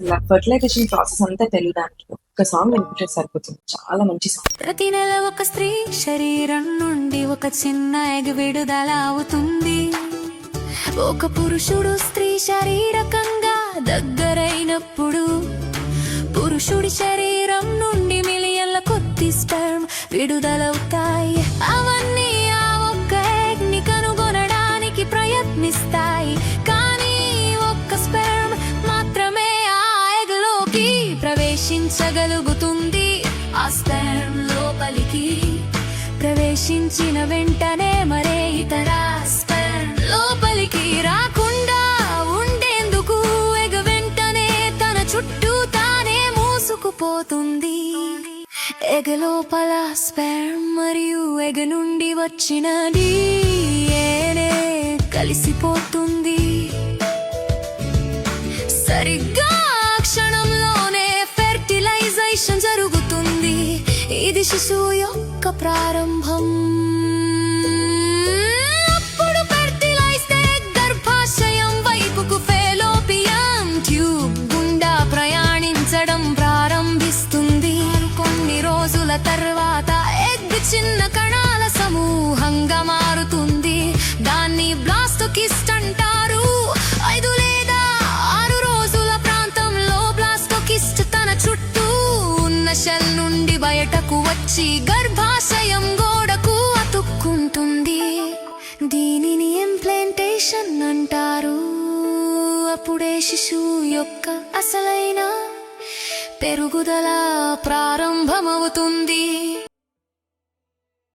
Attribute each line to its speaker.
Speaker 1: Fertilisation process అంతా తెలియడానికి ఒక సాంగ్ వినిపించే సరిపోతుంది. చాలా మంచి సాంగ్
Speaker 2: ప్రతి నెల ఒక స్త్రీ శరీరం నుండి ఒక చిన్న ఎగ్ విడుదల అవుతుంది. ఒక పురుషుడు స్త్రీ శరీరకంగా దగ్గరైనప్పుడు పురుషుడి శరీరం నుండి మిలియన్ల కొద్ది స్పెర్మ్ విడుదలవుతాయి. అవన్నీ ప్రవేశించగలుగుతుంది. ఆ స్పెర్మ్ లోపలికి ప్రవేశించిన వెంటనే మరే ఇతర స్పెర్మ్ లోపలికి రాకుండా ఉండేందుకు ఎగ వెంటనే తన చుట్టూ తానే మూసుకుపోతుంది. ఎగ లోపల స్పెర్మ్ మరియు ఎగ నుండి వచ్చిన DNA కలిసిపోతుంది. సరిగ్గా క్షణం శిశువు యొక్క ప్రారంభం. అప్పుడు fertilized గర్భాశయం వైపుకు ఫెలోపియం ట్యూబ్ గుండా ప్రయాణించడం ప్రారంభిస్తుంది. కొన్ని రోజుల తర్వాత ఎగ్ చిన్న కణాల సమూహంగా మారుతుంది. దాన్ని బ్లాస్టోకిస్ట్ బయటకు వచ్చి గర్భాశయం గోడకు అతుక్కుంటుంది. దీనిని ఇంప్లాంటేషన్ అంటారు. అప్పుడే శిశువు యొక్క అసలైన పెరుగుదల ప్రారంభమవుతుంది.